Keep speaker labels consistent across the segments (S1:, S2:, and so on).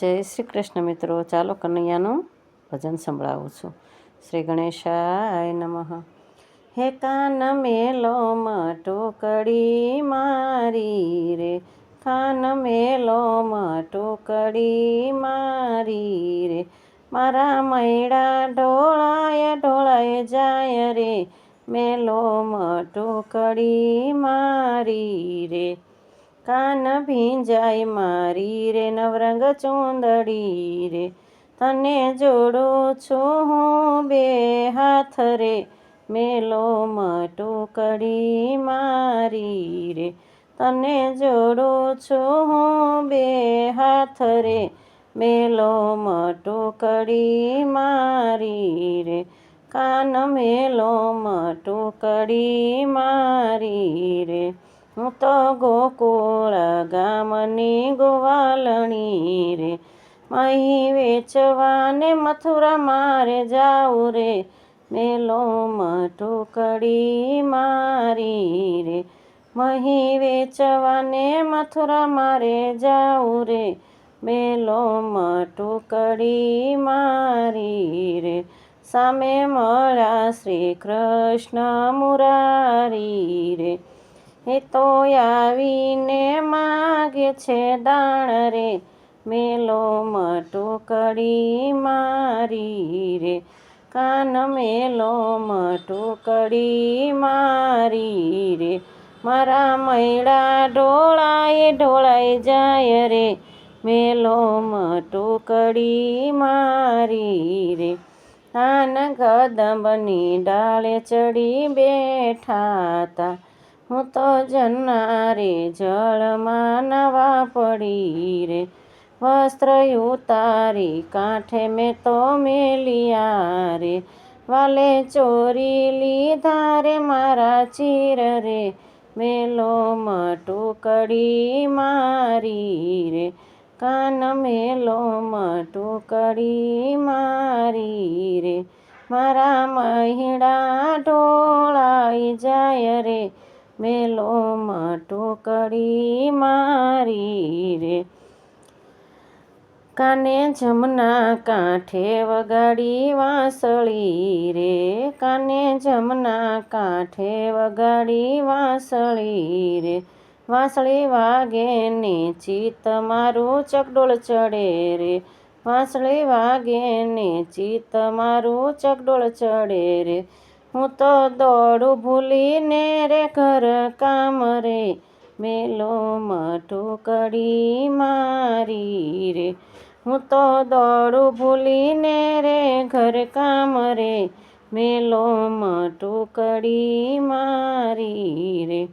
S1: જય શ્રી કૃષ્ણ મિત્રો. ચાલો કનૈયાનું ભજન સંભળાવું છું. શ્રી ગણેશાય નમઃ. હે કાન મેલો મટુકડી મારી રે. કાન મેલો મટુકડી મારી રે. મારા મૈડા ઢોળાય ઢોળાય જાય રે. મેલો મટુકડી મારી રે. કાન ભીંજાય મારી રે, નવરંગ ચૂંદડી રે તને જોડું છું હું બે હાથ રે, મેલો મટુકડી મારી રે. તને જોડું છું હું બે હાથ રે, મેલો મટુકડી મારી રે. કાન મેલો મટુકડી મારી રે. હું તો ગોકુળ ગામની ગોવાલણી રે. મહી વેચવાને મથુરા મારે જાઉં રે. મેલો મટુકડી મારી રે. મહી વેચવાને મથુરા મારે જાઉં રે. મેલો મટુકડી મારી રે. સામે મળ્યા શ્રી કૃષ્ણ મુરારી રે. એ તો આવીને માગે છે દાણ રે. મેલો મટુકડી મારી રે. કાન મેલો મટુકડી મારી રે. મારા મૈડા ઢોળાય ઢોળાય જાય રે. મેલો મટુકડી મારી રે. કાન કદંબની ડાળે ચડી બેઠા તા. હું તો જન્નારે જળમાં નવા પડી રે. વસ્ત્ર ઉતારી કાંઠે મેં તો મેલિયા રે. વાલે ચોરી લીધા રે મારા ચીર રે. મેલો મટુકડી મારી રે. કાન મેલો મટુકડી મારી રે. મારા મહિડા ઢોળાઈ જાય રે. મેલો કરી મારી રે. કાને જમના કાંઠે વગાડી વાંસળી રે. કાને જમના કાંઠે વગાડી વાંસળી રે. વાંસળી વાગે ને ચિત્ત મારું ચકડોળ ચડે રે. વાંસળી વાગે ને ચિત્ત મારું ચકડોળ ચડે રે. હું તો દોડું ભૂલીને રે ઘર કામ રે. મેલો મટુકડી મારી રે. હું તો દોડું ભૂલીને રે ઘર કામ રે. મેલો મટુકડી મારી રે.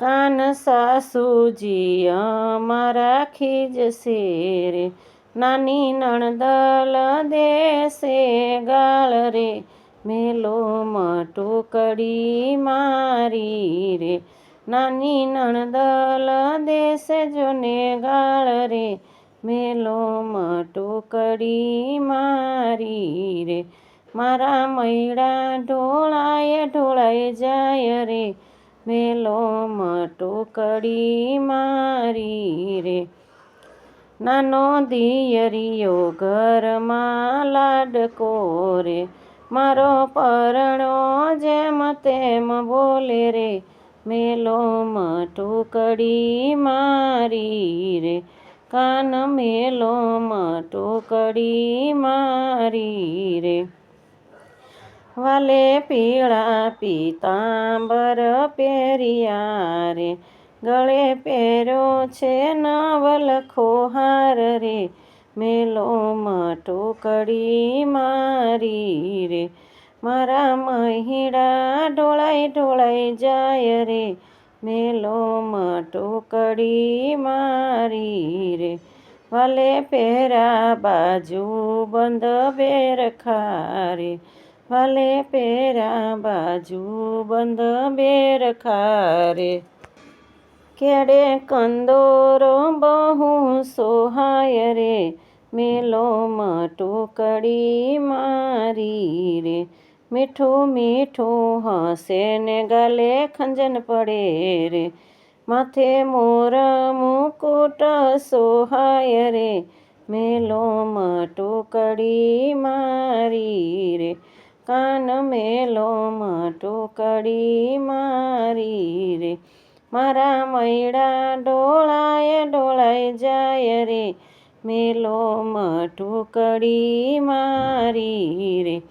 S1: કાન સાસુજી અમારા ખીજશે રે. નાની નણદલ દેશે ગાળ રે. મેલો મટુકડી મારી રે. નાની નણદલ દેશે જોને ગાળ રે. મેલો મટુકડી મારી રે. મારા મૈડા ઢોળાય ઢોળાય જાય રે. મેલો મટુકડી મારી રે. નાનો દિયરિયો ઘરમાં લાડકો રે. મારો પરણો જેમ તેમ બોલે રે, મેલો મટુકડી મારી રે. કાન મેલો મટુકડી મારી રે. વાલે પીળા પીતાંબર પહેર્યા રે, ગળે પહેર્યો છે નવલખો હાર રે. મેલો મટુકડી મારી રે. મારા મહિડા ઢોળાઈ ઢોળાઈ જાય રે. મેલો મટુકડી મારી રે. વાલે પહેરા બાજુ બંધ બેરખા રે વાલે પહેરા બાજુ બંધ બેરખા રે કેડે કંદોરો બહુ સોહાય રે. મેલો મટુકડી મારી રે. મીઠું મીઠું હસે ને ગાલે ખંજન પડે રે. માથે મોર મુકુટ સોહાય રે. મેલો મટુકડી મારી રે. કાન મેલો મટુકડી મારી રે. મારા મૈડા ડોળાય ડોળાય જાય રે. મેલો મટુકડી મારી રે.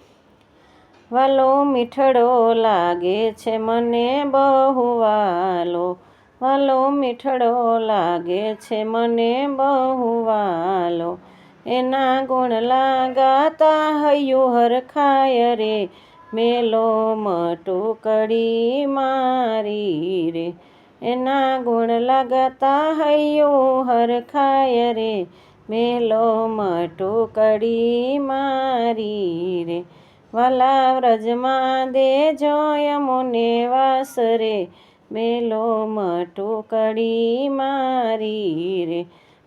S1: વાલો મીઠડો લાગે છે મને બહુ વાલો. વાલો મીઠડો લાગે છે મને બહુ વાલો. એના ગુણ લાગાતા હૈયું હરખાય રે. મેલો મટુકડી મારી રે. એના ગુણ લાગતા હૈયું હરખાય રે. મેલો મટુકડી મારી રે. વાલા વ્રજમાં દેજો યમુને વાસ રે. મેલો મટુકડી મારી રે.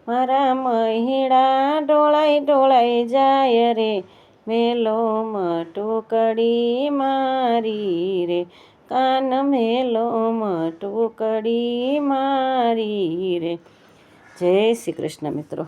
S1: મારા મહિડા ડોળાઈ ડોળાઈ જાય રે. મેલો મટુકડી મારી રે. કાન મેલો મટુકડી મારી રે. જય શ્રી કૃષ્ણ મિત્રો.